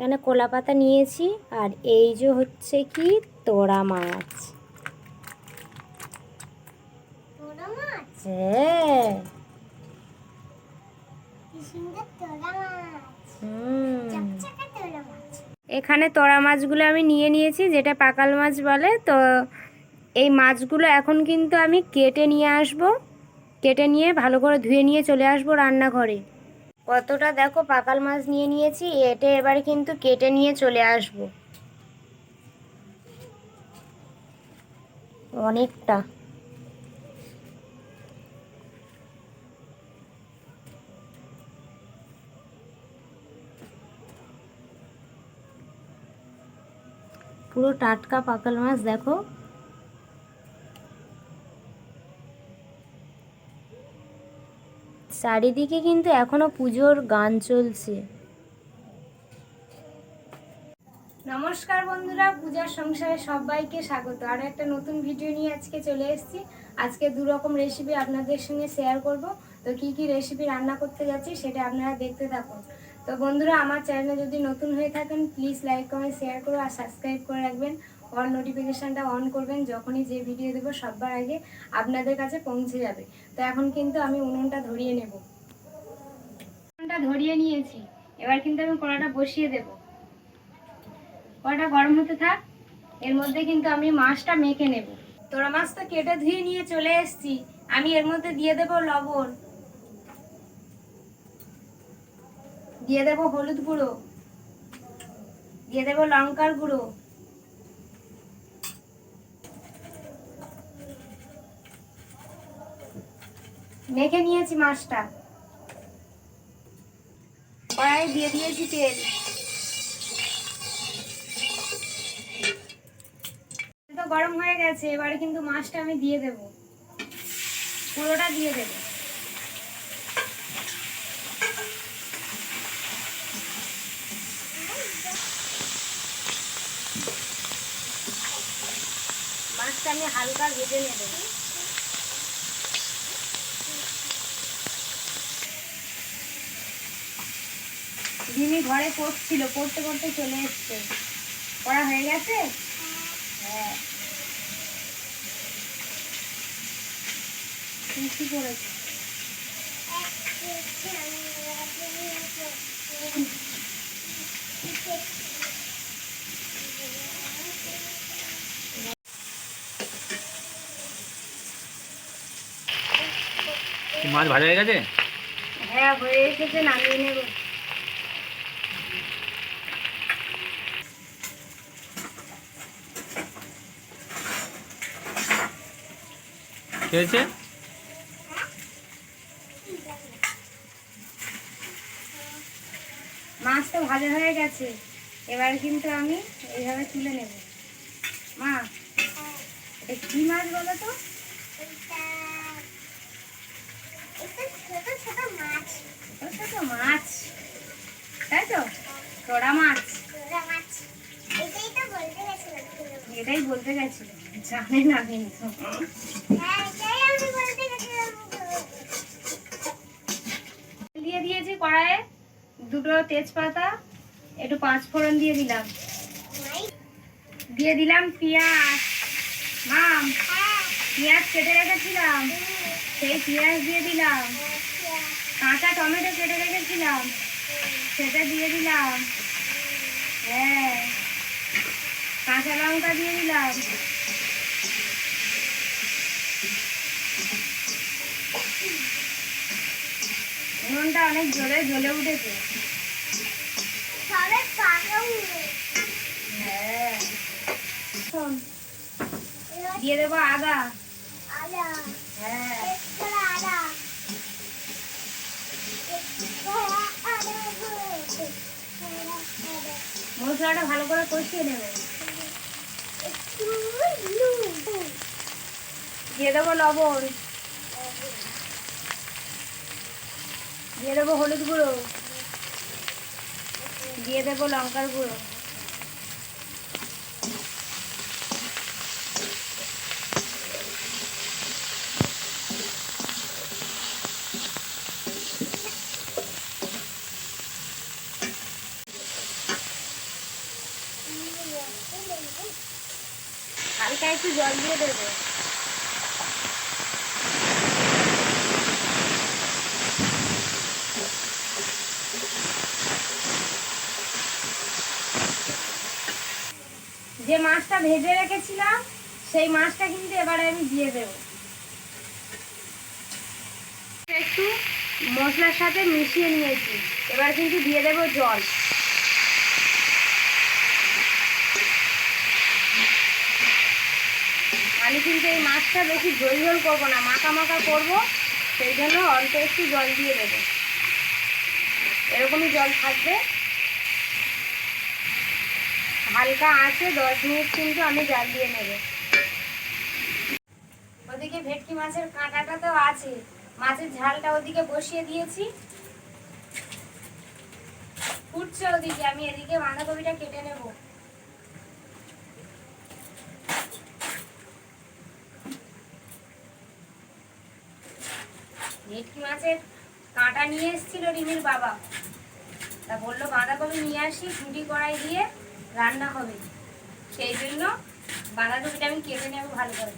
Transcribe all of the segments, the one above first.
এখানে কলা পাতা নিয়েছি আর এই যে হচ্ছে কি তোড়া মাছ। তোরা মাছ? হ্যাঁ। তোরা মাছ। এখানে তোড়া মাছগুলো আমি নিয়ে নিয়েছি যেটা পাকাল মাছ বলে। তো এই মাছগুলো এখন কিন্তু আমি কেটে নিয়ে আসব। কেটে নিয়ে ভালো করে ধুয়ে নিয়ে চলে আসব রান্নাঘরে। কতটা দেখো পাকাল মাছ নিয়ে নিয়েছি, এটে এবারে কিন্তু কেটে নিয়ে চলে আসব। অনেকটা। পুরো টাটকা পাকাল মাছ দেখো। চারিদিকে কিন্তু এখনও পুজোর গান চলছে। নমস্কার বন্ধুরা, পূজার সংসারে সবাইকে স্বাগত। আর একটা নতুন ভিডিও নিয়ে আজকে চলে এসেছি। আজকে দু রকম রেসিপি আপনাদের সঙ্গে শেয়ার করব। তো কি কি রেসিপি রান্না করতে যাচ্ছি সেটা আপনারা দেখতে থাকুন। তো বন্ধুরা, আমার চ্যানেলে যদি নতুন হয়ে থাকেন প্লিজ লাইক কমেন্ট শেয়ার করো আর সাবস্ক্রাইব করে রাখবেন। অল নোটিফিকেশানটা অন করবেন, যখনই যে ভিডিও দেবো সবার আগে আপনাদের কাছে পৌঁছে যাবে। তো এখন কিন্তু আমি উনুনটা ধরিয়ে নেব। উনুনটা ধরিয়ে নিয়েছি। এবার কিন্তু আমি কড়াটা বসিয়ে দেব। কড়াটা গরম হতে থাক, এর মধ্যে কিন্তু আমি মাছটা মেখে নেব। তোরা মাছ তো কেটে ধুয়ে নিয়ে চলে এসেছি, আমি এর মধ্যে দিয়ে দেব লবণ। দিয়ে দেব হলুদ গুঁড়ো। দিয়ে দেব লঙ্কার গুঁড়ো। মেখে নিয়েছি মাছটা। কড়াই দিয়ে দিয়েছি তেল। তো গরম হয়ে গেছে, এবারে কিন্তু মাছটা আমি দিয়ে দেব। পুরোটা দিয়ে দেব। মাছটা আমি হালকা ভেজে নিয়ে নেব। দিদি ঘরে পড়ছিল পড়তে পড়তে চলে এসছে। পড়া হয়ে গেছে? হ্যাঁ। তুমি কি করেছ? মাছ ভাজা হয়ে গেছে? হ্যাঁ হয়ে এসেছে নামিয়ে নেব। হয়েছে? মাছ তো ভাজা হয়ে গেছে। এবার কিন্তু আমি এইভাবে তুলে নেব। মা, এটা কি মাছ বলো তো? ছোট ছোট মাছ। তাই তো? তোড়া মাছ। এটাই বলতে গেছিল। জানে না দিয়ে দিয়েছি কড়াইয়ে দুটো তেজপাতা, একটু পাঁচ ফোড়ন দিয়ে দিলাম। দিয়ে দিলাম পেঁয়াজ। মাম, পেঁয়াজ কেটে রেখেছিলাম। সেই পেঁয়াজ দিয়ে দিলাম। কাঁচা টমেটো কেটে রেখেছিলাম। সেটা দিয়ে দিলাম। হ্যাঁ। কাঁচা লঙ্কা দিয়ে দিলাম। উনুনটা অনেক জোরে জ্বলে উঠেছে। হ্যাঁ। দিয়ে দেবো হ্যাঁ। একটু আদা। মশলাটা ভালো করে কষিয়ে নেবে একটু নুন দিয়ে দেবো লবণ। দিয়ে দেবো হলুদ গুঁড়ো। দিয়ে দেবো লঙ্কার গুঁড়ো। হালকা একটু জল দিয়ে দেবো। যে মাছটা ভেজে রেখেছিলাম, সেই মাছটা কিন্তু এবারে আমি দিয়ে দেব। একটু মশলার সাথে মিশিয়ে নিয়েছি। এবার কিন্তু দিয়ে দেব জল। আমি কিন্তু এই মাছটা বেশি ঝোল ঝোল করব না, মাখা মাখা করব, সেই জন্য অল্প একটু জল দিয়ে দেবো। এরকমই জল থাকবে। হালকা আছে, দশ মিনিট কিন্তু আমি জাল দিয়ে নেব। ওদিকে ভেটকি মাছের কাঁটাটা তো আছে। মাছের ঝালটা ওদিকে বসিয়ে দিয়েছি। ফুটছে ওদিকে, আমি এদিকে বাঁধাকপিটা কেটে নেব। ভেটকি মাছের কাঁটা নিয়ে এসেছিল রিমির বাবা। তা বলল, বাঁধাকপি নিয়ে আসি, ঝুটি কড়াই দিয়ে। রান্না হবে। সেই জন্য বাঁধাকপিটা আমি কেটে নেব ভালো করে।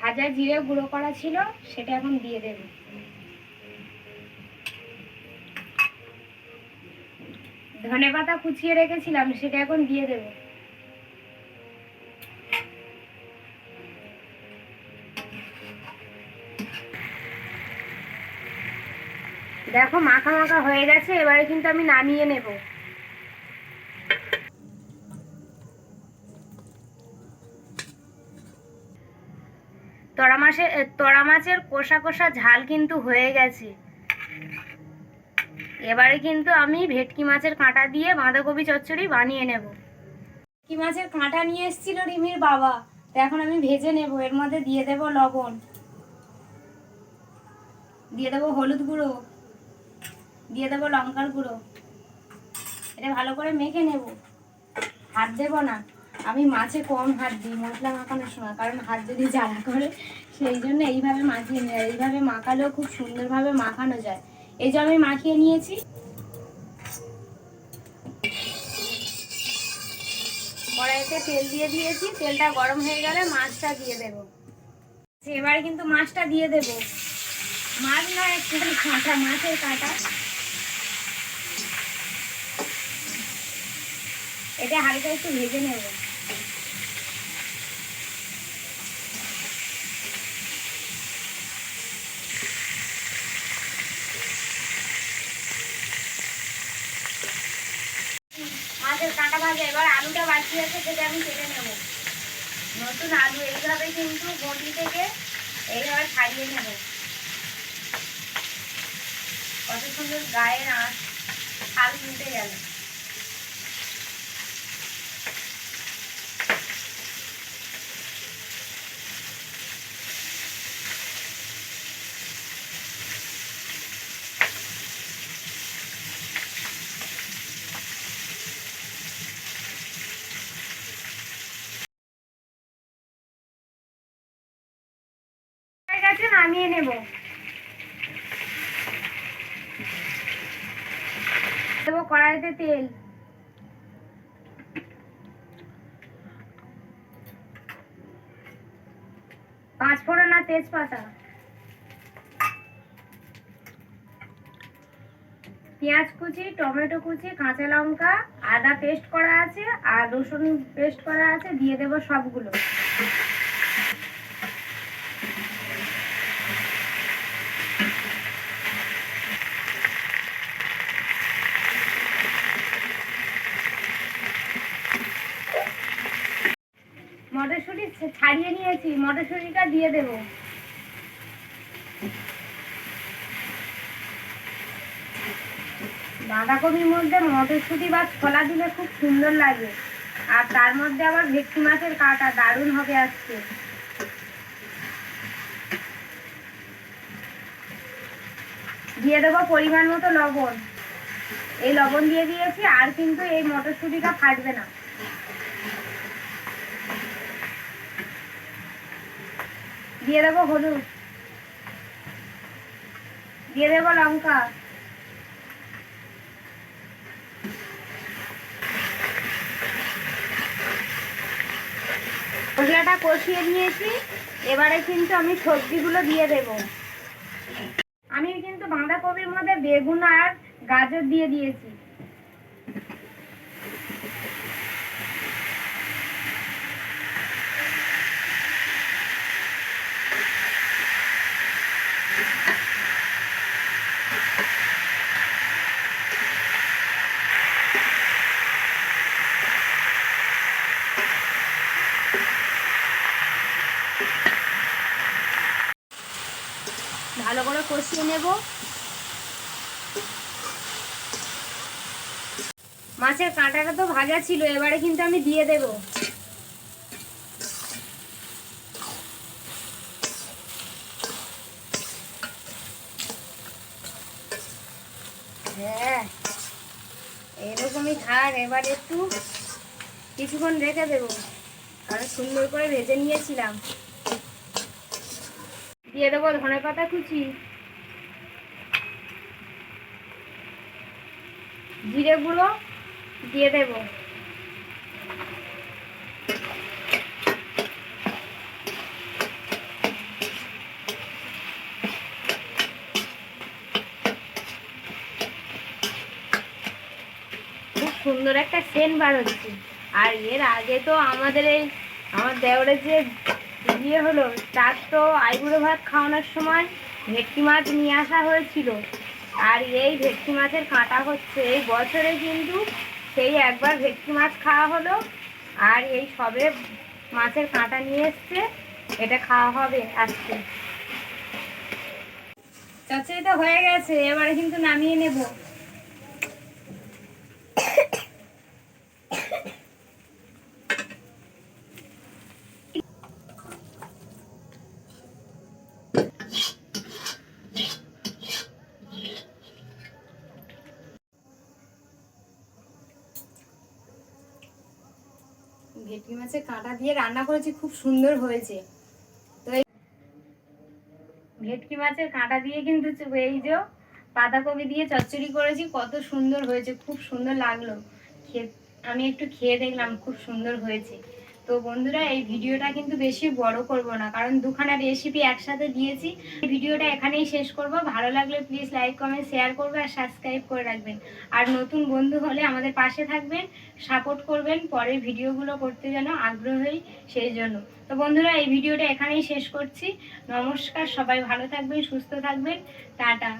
ভাজা জিরে গুঁড়ো করা ছিল, সেটা এখন দিয়ে দেবো। ধনে পাতা কুচিয়ে রেখেছিলাম, সেটা এখন দিয়ে দেব। দেখো, মাখা মাখা হয়ে গেছে, এবারে কিন্তু আমি নামিয়ে নেব। তরা মাছের তরা মাছের কষা কষা ঝাল কিন্তু হয়ে গেছে। এবারে কিন্তু আমি ভেটকি মাছের কাঁটা দিয়ে বাঁধাকপি চচ্চড়ি বানিয়ে নেব। ভেটকি মাছের কাঁটা নিয়ে এসেছিল রিমির বাবা। তো এখন আমি ভেজে নেব, এর মধ্যে দিয়ে দেব লবণ। দিয়ে দেবো হলুদ গুঁড়ো। দিয়ে দেবো লঙ্কার গুঁড়ো। এটা ভালো করে মেখে নেব। হাত দেবো না। আমি মাছে কম হাত দিই, মশলা মাখানোর সময়, কারণ হাত যদি জ্বালা করে, সেই জন্য এইভাবে মাখিয়ে নেয় এইভাবে মাখালেও খুব সুন্দরভাবে মাখানো যায়। এই যে আমি মাখিয়ে নিয়েছি। কড়াইতে তেল দিয়ে দিয়েছি, তেলটা গরম হয়ে গেলে মাছটা দিয়ে দেব। এবারে কিন্তু মাছটা দিয়ে দেব। মাছ নয় একটু কাঁটা, মাছের কাঁটা। এটা হালকা একটু ভেজে নেব। মাছের কাঁটা ভাজা, এবার আলুটা বাকি আছে সেটা আমি কেটে নেব। নতুন আলু, এইভাবে কিন্তু গন্ডি থেকে এইভাবে ছাড়িয়ে নেব। কত সুন্দর গায়ের আঁশ ছাল উঠে গেল হয়ে গেছে নামিয়ে নেব। দেবো কড়াইতে তেল। পাঁচ ফোড়ন আর তেজপাতা। পেঁয়াজ কুচি, টমেটো কুচি, কাঁচা লঙ্কা, আদা পেস্ট করা আছে, আর রসুন পেস্ট করা আছে, দিয়ে দেবো সবগুলো। মটরশুঁটি ছাড়িয়ে নিয়েছি, মটরশুঁটিটা দিয়ে দেব। বাঁধাকপির মধ্যে মটরশুঁটি বা ছোলা দিলে খুব সুন্দর লাগে। আর তার মধ্যে আবার ভেটকি মাছের কাটা, দারুণ হবে আজকে। দিয়ে দেবো পরিমাণ মতো লবণ। এই লবণ দিয়ে দিয়েছি, আর কিন্তু এই মটরশুঁটিটা ফাটবে না। দিয়ে দেবো হলুদ। দিয়ে দেবো লঙ্কা। মশলাটা কষিয়ে নিয়েছি। এবারে কিন্তু আমি সবজিগুলো দিয়ে দেব। আমি কিন্তু বাঁধাকপির মধ্যে বেগুন আর গাজর দিয়ে দিয়েছি ভালো করে কষিয়ে নেব। মাছের কাঁটাটা তো ভাজা ছিল, এবারে কিন্তু আমি দিয়ে দেব। হ্যাঁ এরকমই থাক এবার একটু কিছুক্ষণ রেখে দেবো। কারণ সুন্দর করে ভেজে নিয়েছিলাম। দিয়ে দেবো ধনে পাতা কুচি। জিরে গুঁড়ো দিয়ে দেবো। খুব সুন্দর একটা সেন্ট বার হচ্ছে। আর এর আগে তো আমাদের এই, আমার দেওরের যে বিয়ে হলো, তার তো আইবুড়ো ভাত খাওয়ানোর সময় ভেটকি মাছ নিয়ে আসা হয়েছিল। আর এই ভেটকি মাছের কাঁটা হচ্ছে। এই বছরে কিন্তু সেই একবার ভেটকি মাছ খাওয়া হলো। আর এই সবে মাছের কাঁটা নিয়ে এসছে। এটা খাওয়া হবে আজকে। চচ্চড়ি তো হয়ে গেছে, এবারে কিন্তু নামিয়ে নেব। ভেটকি মাছের কাঁটা দিয়ে রান্না করেছি, খুব সুন্দর হয়েছে। তো ভেটকি মাছের কাঁটা দিয়ে কিন্তু এই যে পাতাকপি দিয়ে চচ্চড়ি করেছি, কত সুন্দর হয়েছে, খুব সুন্দর লাগল। খেয়ে আমি একটু খেয়ে দেখলাম, খুব সুন্দর হয়েছে। তো বন্ধুরা, এই ভিডিওটা কিন্তু বেশি বড় করব না, কারণ দুখানা রেসিপি একসাথে দিয়েছি। ভিডিওটা এখানেই শেষ করব। ভালো লাগলে প্লিজ লাইক কমেন্ট শেয়ার করবে আর সাবস্ক্রাইব করে রাখবেন। আর নতুন বন্ধু হলে আমাদের পাশে থাকবেন সাপোর্ট করবেন, পরের ভিডিওগুলো করতে যেন আগ্রহী সেই জন্য। তো বন্ধুরা, এই ভিডিওটা এখানেই শেষ করছি। নমস্কার, সবাই ভালো থাকবেন, সুস্থ থাকবেন। টাটা।